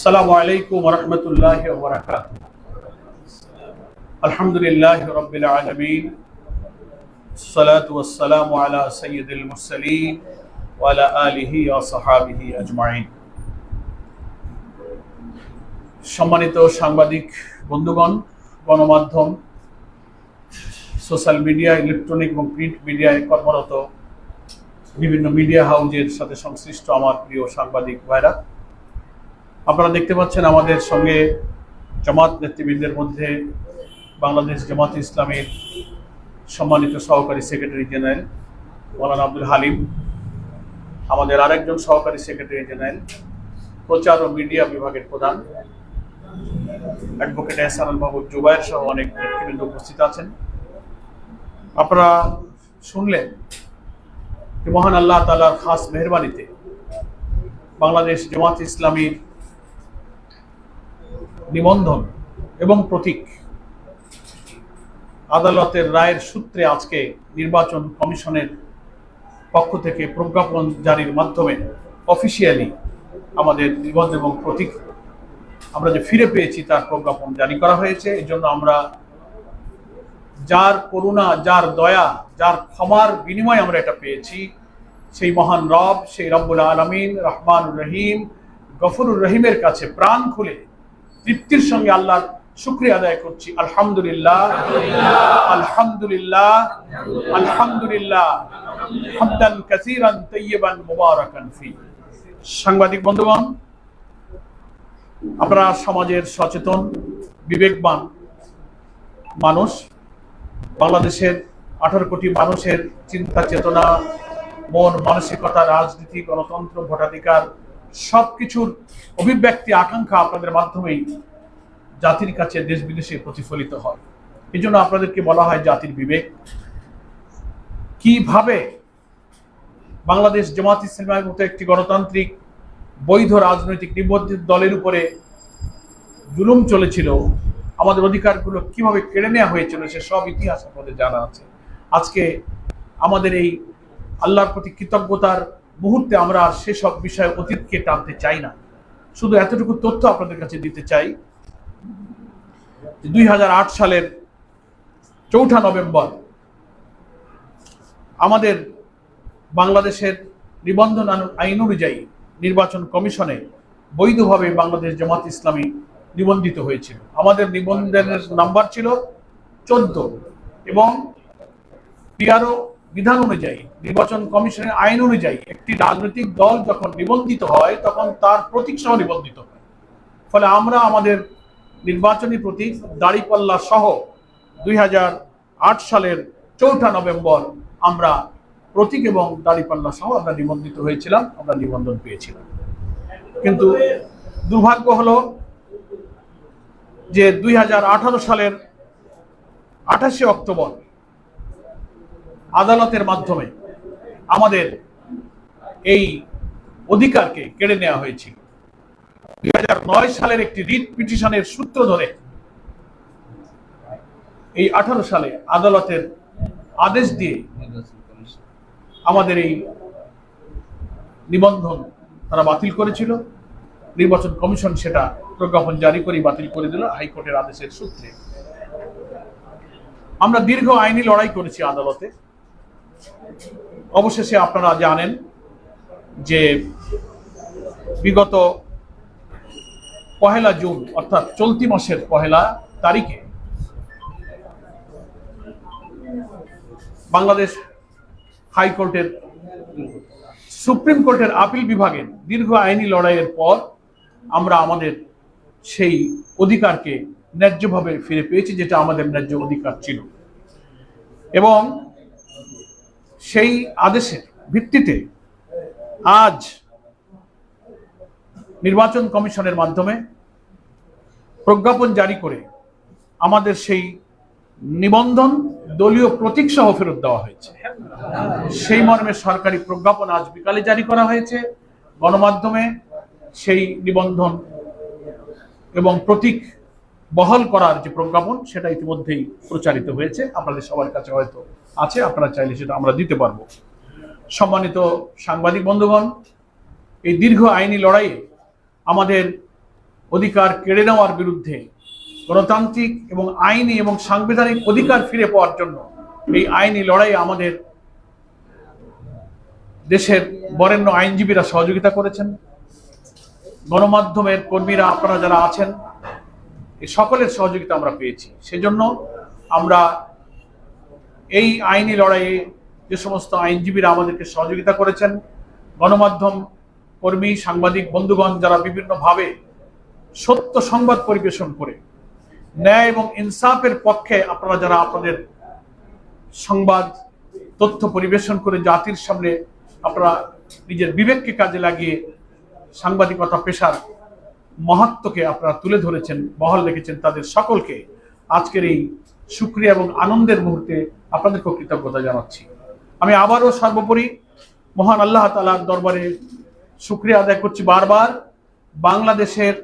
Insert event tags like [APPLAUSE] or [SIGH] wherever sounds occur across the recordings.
আসসালামু আলাইকুম রহমতুল্লাহ বরাকাত আলহামদুলিল্লাহ রবিল আলমিন الصلاة والسلام على سيد المرسلين وعلى آله وصحابه أجمعين সম্মানিত সাংবাদিক বন্ধুগণ গণমাধ্যম সোশ্যাল মিডিয়া ইলেকট্রনিক এবং প্রিন্ট মিডিয়ায় কর্মরত বিভিন্ন মিডিয়া হাউজের সাথে সংশ্লিষ্ট আমার প্রিয় সাংবাদিক ভাইরা আপনারা দেখতে পাচ্ছেন আমাদের সঙ্গে জামাত নেতৃবৃন্দের মধ্যে বাংলাদেশ জামাত ইসলামের সম্মানিত সহকারী সেক্রেটারি জেনারেল মৌলানা আব্দুল হালিম, আমাদের আরেকজন সহকারী সেক্রেটারি জেনারেল, প্রচার ও মিডিয়া বিভাগের প্রধান অ্যাডভোকেট এহসানুল মাহবুব জুবাইর সহ অনেক নেতৃবৃন্দ উপস্থিত আছেন। আপনারা শুনলেন মহান আল্লাহ তালার খাস মেহরবানিতে বাংলাদেশ জামাত ইসলামীর নিবন্ধন এবং প্রতীক। আদালতের রায়ের সূত্রে আজকে নির্বাচন কমিশনের পক্ষ থেকে প্রজ্ঞাপন জারির মাধ্যমে অফিসিয়ালি আমাদের নিবন্ধন এবং প্রতীক আমরা যে ফিরে পেয়েছি তার প্রজ্ঞাপন জারি করা হয়েছে। এই জন্য আমরা যার করুণা, যার দয়া, যার ক্ষমার বিনিময়ে আমরা এটা পেয়েছি। সেই মহান রব, সেই রব্বুল আলমিন রহমান রহিম, গফরুর রহিমের কাছে প্রাণ খুলে তৃপ্তির সঙ্গে আল্লাহর শুক্রিয়া আদায় করছি। আলহামদুলিল্লাহ। আলহামদুলিল্লাহ। আলহামদুলিল্লাহ। হামদান সাংবাদিক বন্ধুগণ, আপনারা সমাজের সচেতন, বিবেকবান মানুষ, বাংলাদেশের আঠারো কোটি মানুষের চিন্তা চেতনা মন মানসিকতা রাজনীতি, গণতন্ত্র, ভোটাধিকার সবকিছুর অভিব্যক্তি, আকাঙ্ক্ষা আপনাদের মাধ্যমেই জাতির কাছে দেশ বিদেশে প্রতিফলিত হয়। এই জন্য আপনাদেরকে বলা হয় জাতির বিবেক। কীভাবে বাংলাদেশ জামাত ইসলামের মতো একটি গণতান্ত্রিক, বৈধ রাজনৈতিক নিবন্ধিত দলের উপরে জুলুম চলেছিল, আমাদের অধিকারগুলো কীভাবে কেড়ে নেওয়া হয়েছিল, সে সব ইতিহাস আপনাদের জানা আছে। আজকে আমাদের এই আল্লাহর প্রতি কৃতজ্ঞতার মুহূর্তে আমরা আর সেসব বিষয়ে অতীতকে টানতে চাই না। শুধু এতটুকু তথ্য আপনাদের কাছে দিতে চাই দুই হাজার আট সালের চৌঠা নভেম্বর আমাদের বাংলাদেশের নিবন্ধন আইন অনুযায়ী নির্বাচন কমিশনে বৈধভাবে বাংলাদেশ জামাত ইসলামী নিবন্ধিত হয়েছিল। আমাদের নিবন্ধনের নাম্বার ছিল চোদ্দ এবং পিআরও বিধান অনুযায়ী, নির্বাচন কমিশনের আইন অনুযায়ী একটি রাজনৈতিক দল যখন নিবন্ধিত হয়, তখন তার প্রতীক সহ নিবন্ধিত হয়। ফলে আমরা আমাদের নির্বাচনী প্রতীক দাড়িপাল্লা সহ দুই হাজার আট সালের চৌঠা নভেম্বর আমরা প্রতীক এবং দাড়িপাল্লা সহ আমরা নিবন্ধিত হয়েছিলাম, আমরা নিবন্ধন পেয়েছিলাম। কিন্তু দুর্ভাগ্য হলো যে দুই হাজার আঠারো সালের আঠাশে অক্টোবর আদালতের মাধ্যমে আমাদের এই অধিকারকে কেড়ে নেওয়া হয়েছিল। দুই সালের একটি রিট পিটিশনের সূত্র ধরে এই আঠারো সালে আদালতের আদেশ দিয়ে আমাদের এই নিবন্ধন তারা বাতিল করেছিল। নির্বাচন কমিশন সেটা প্রজ্ঞাপন জারি করে বাতিল করে দিল হাইকোর্টের আদেশের সূত্রে। আমরা দীর্ঘ আইনি লড়াই করেছি আদালতে। অবশেষে আপনারা জানেন যে বিগত পহেলা জুন, অর্থাৎ চলতি মাসের পহেলা তারিখে বাংলাদেশ হাইকোর্টের, সুপ্রিম কোর্টের আপিল বিভাগের দীর্ঘ আইনি লড়াইয়ের পর আমরা আমাদের সেই অধিকারকে ন্যায্যভাবে ফিরে পেয়েছি, যেটা আমাদের ন্যায্য অধিকার ছিল। এবং সেই আদেশের ভিত্তিতে আজ নির্বাচন কমিশনের মাধ্যমে প্রজ্ঞাপন জারি করে আমাদের সেই নিবন্ধন দলীয় প্রতীক সহ ফেরত দেওয়া হয়েছে। সেই মর্মে সরকারি প্রজ্ঞাপন আজ বিকালে জারি করা হয়েছে। গণমাধ্যমে সেই নিবন্ধন এবং প্রতীক বহাল করার যে প্রজ্ঞাপন, সেটা ইতিমধ্যেই প্রচারিত হয়েছে। আপনাদের সবার কাছে হয়তো আছে, আপনারা চাইলে সেটা আমরা দিতে পারব। সম্মানিত সাংবাদিক বন্ধুগণ, এই দীর্ঘ আইনি লড়াইয়ে আমাদের অধিকার কেড়ে নেওয়ার বিরুদ্ধে গণতান্ত্রিক এবং আইনি এবং সাংবিধানিক অধিকার ফিরে পাওয়ার জন্য এই আইনি লড়াই আমাদের দেশের বরেণ্য আইনজীবীরা সহযোগিতা করেছেন। গণমাধ্যমের কর্মীরা, আপনারা যারা আছেন এই সকলের সহযোগিতা আমরা পেয়েছি। সেজন্য আমরা এই আইনি লড়াইয়ে যে সমস্ত আইনজীবীরা আমাদেরকে সহযোগিতা করেছেন, গণমাধ্যম কর্মী, সাংবাদিক, বন্ধুগণ যারা বিভিন্নভাবে সত্য সংবাদ পরিবেশন করে, ন্যায় এবং ইনসাফের পক্ষে আপনারা যারা আপনাদের সংবাদ, তথ্য পরিবেশন করে জাতির সামনে আপনারা নিজের বিবেককে কাজে লাগিয়ে সাংবাদিকতা পেশার মহত্বকে আপনারা তুলে ধরেছেন, বহাল রেখেছেন তাদের সকলকে। আজকের এই সুক্রিয়া এবং আনন্দের মুহূর্তে আপনাদেরকে কৃতজ্ঞতা জানাচ্ছি। আমি আবারও সর্বোপরি মহান আল্লাহ তালার দরবারে সুক্রিয়া আদায় করছি বারবার। বাংলাদেশের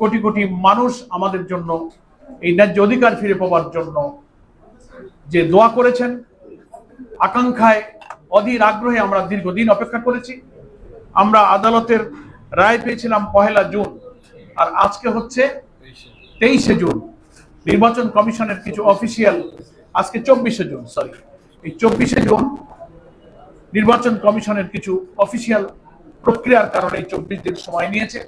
কোটি কোটি মানুষ আমাদের জন্য এই ন্যায্য অধিকার ফিরে পাওয়ার জন্য যে দোয়া করেছেন, আকাঙ্ক্ষায়, অধীর আগ্রহে আমরা দীর্ঘদিন অপেক্ষা করেছি। আমরা আদালতের রায় পেয়েছিলাম পহেলা জুন, আর আজকে হচ্ছে তেইশে জুন। নির্বাচন কমিশনের কিছু অফিসিয়াল আজকে চব্বিশে জুন সরি এই চব্বিশে জুন নির্বাচন কমিশনের কিছু অফিসিয়াল প্রক্রিয়ার কারণে এই চব্বিশ দিন সময় নিয়েছে।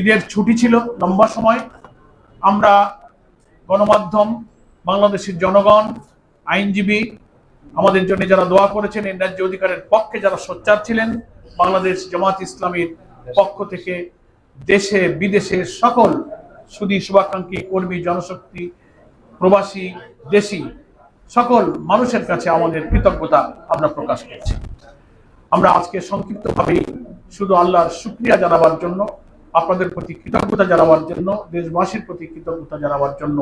ঈদের ছুটি ছিল, লম্বা সময়। আমরা গণমাধ্যম, বাংলাদেশের জনগণ, আইনজীবী, আমাদের জন্য যারা দোয়া করেছেন, এই ন্যায্য অধিকারের পক্ষে যারা সোচ্চার ছিলেন, বাংলাদেশ জামাত ইসলামীর পক্ষ থেকে দেশে, বিদেশে সকল সুদী শুভাকাঙ্ক্ষী, কর্মী, জনশক্তি প্রবাসী, দেশি, সকল মানুষের কাছে আমাদের কৃতজ্ঞতা আমরা প্রকাশ করছি। আমরা আজকে সংক্ষিপ্তভাবেই শুধু আল্লাহর শুক্রিয়া জানাবার জন্য, আপনাদের প্রতি কৃতজ্ঞতা জানাবার জন্য, দেশবাসীর প্রতি কৃতজ্ঞতা জানাবার জন্য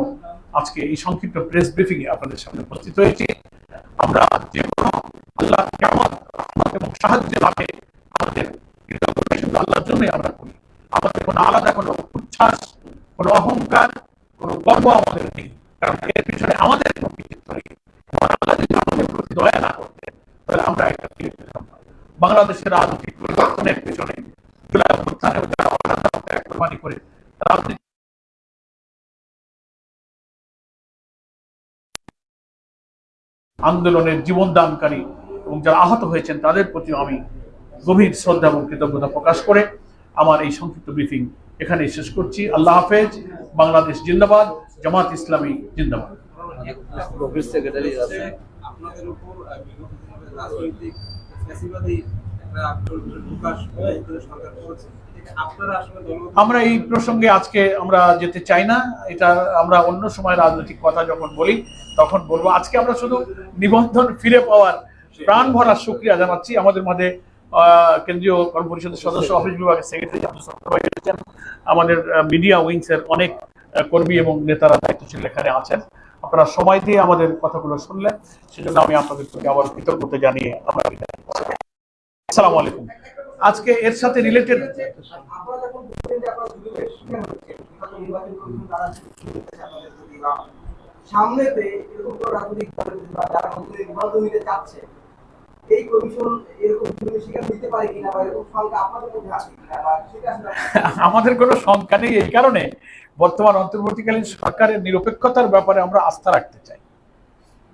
আজকে এই সংক্ষিপ্ত প্রেস ব্রিফিং এ আপনাদের সামনে উপস্থিত হয়েছি। আমরা যে কোনো আল্লাহ কেমন এবং সাহায্য লাভে আমাদের কৃতজ্ঞতা শুধু আল্লাহর জন্যই আমরা করি। আমাদের কোনো আলাদা কোনো উচ্ছ্বাস, কোনো অহংকার, কোনো গর্ব আমাদের নেই। এর পিছনে আমাদের দয়া না তাহলে আমরা একটা বাংলাদেশের রাজনৈতিক পরিবর্তনের আন্দোলনের জীবনদানকারী এবং যারা আহত হয়েছেন, তাদের প্রতি আমি গভীর শ্রদ্ধা এবং কৃতজ্ঞতা প্রকাশ করে আমার এই সংক্ষিপ্ত ব্রিফিং এখানে শেষ করছি। আল্লাহ হাফেজ। বাংলাদেশ জিন্দাবাদ। জামাত ইসলামী জিন্দাবাদ। আমরা এই প্রসঙ্গে আজকে আমরা যেতে চাই না। এটা আমরা অন্য সময় রাজনৈতিক কথা যখন বলি তখন বলব আজকে আমরা শুধু নিবন্ধন ফিরে পাওয়ার প্রাণ ভরা সুক্রিয়া জানাচ্ছি। আমাদের মাঝে আহ, কেন্দ্রীয় কর্ম পরিষদের সদস্য অফিস বিভাগের সেক্রেটারি আমাদের মিডিয়া উইংস এর অনেক কর্মী এবং নেতারা দায়িত্বশীল এখানে আছেন আপনারা সময় দিয়ে আমাদের কথাগুলো শুনলেন, সেজন্য আমি আপনাদের প্রতি আবার কৃতজ্ঞতা জানিয়ে আমরা। আসসালামু আলাইকুম আজকে এর সাথে রিলেটেড নির্বাচন নির্বাচন সামনেতে এরকম রাজনৈতিক দল যারা নিবন্ধন নিতে চাচ্ছে [LAUGHS] আমাদের কোনো শঙ্কা নেই এই কারণে বর্তমান অন্তর্বর্তীকালীন সরকারের নিরপেক্ষতার ব্যাপারে আমরা আস্থা রাখতে চাই।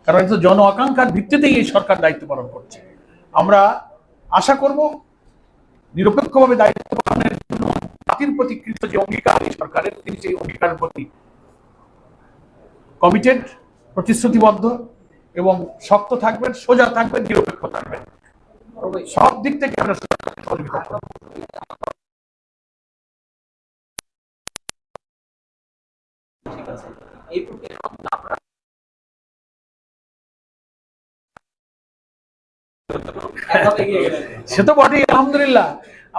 কারণ এটা জন আকাঙ্ক্ষার ভিত্তিতেই এই সরকার দায়িত্ব পালন করছে। আমরা আশা করব নিরপেক্ষভাবে দায়িত্ব পালনের জন্য জাতির প্রতি কৃত যে অঙ্গীকার এই সরকারের, তিনি সেই অঙ্গীকারের প্রতি কমিটেড প্রতিশ্রুতিবদ্ধ। এবং শক্ত থাকবেন সোজা থাকবেন নিরপেক্ষ থাকবেন। সব দিক থেকে আমরা। ঠিক আছে। এই প্রক্রিয়া সে তো বটেই আলহামদুলিল্লাহ।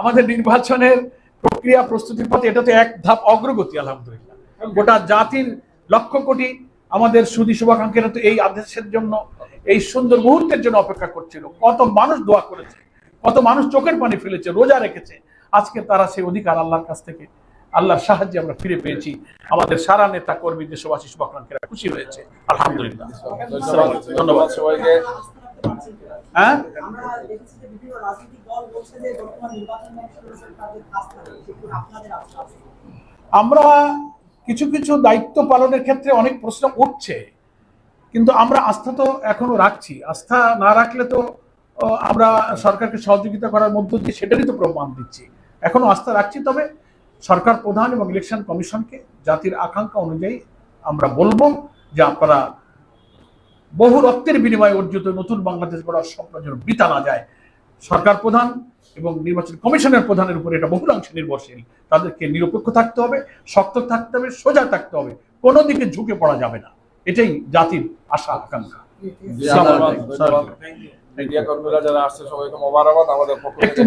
আমাদের নির্বাচনের প্রক্রিয়া প্রস্তুতির পথে এটা তো এক ধাপ অগ্রগতি আলহামদুলিল্লাহ। গোটা জাতির লক্ষ কোটি আমাদের সুদী শুভাকাঙ্ক্ষীরা তো এই আদেশের জন্য এই সুন্দর মুহূর্তের জন্য অপেক্ষা করছিল। কত মানুষ দোয়া করেছে কত মানুষ চোখের পানি ফেলেছে রোজা রেখেছে। আজকে তারা সেই অধিকার আল্লাহর কাছ থেকে আল্লাহর সাহায্যে আমরা ফিরে পেয়েছি। আমাদের সারা নেতা কর্মী দেশবাসী শুভাকাঙ্ক্ষীরা খুশি হয়েছে। আলহামদুলিল্লাহ। ধন্যবাদ। সবাইকে। হ্যাঁ? আমরা কিছু কিছু দায়িত্ব পালনের ক্ষেত্রে অনেক প্রশ্ন উঠছে। কিন্তু আমরা আস্থা তো এখনও রাখছি। আস্থা না রাখলে তো আমরা সরকারকে সহযোগিতা করার মধ্য দিয়ে সেটারই তো প্রমাণ দিচ্ছি। এখনও আস্থা রাখছি, তবে সরকার প্রধান এবং ইলেকশন কমিশনকে জাতির আকাঙ্ক্ষা অনুযায়ী আমরা বলব যে আপনারা বহু রক্তের বিনিময়ে অর্জিত নতুন বাংলাদেশ গড়ার স্বপ্ন যেন বৃতা না যায়। সরকার প্রধান এবং নির্বাচন কমিশনের প্রধানের উপরে এটা বহুলাংশে নির্ভরশীল। তাদেরকে নিরপেক্ষ থাকতে হবে শক্ত থাকতে হবে সোজা থাকতে হবে। কোনো দিকে ঝুঁকে পড়া যাবে না। এটাই জাতির আশা আকাঙ্ক্ষা। মিডিয়া কর্মীরা যারা আসছে সবাইকে মোবারকবাদ। আমাদের পক্ষ থেকে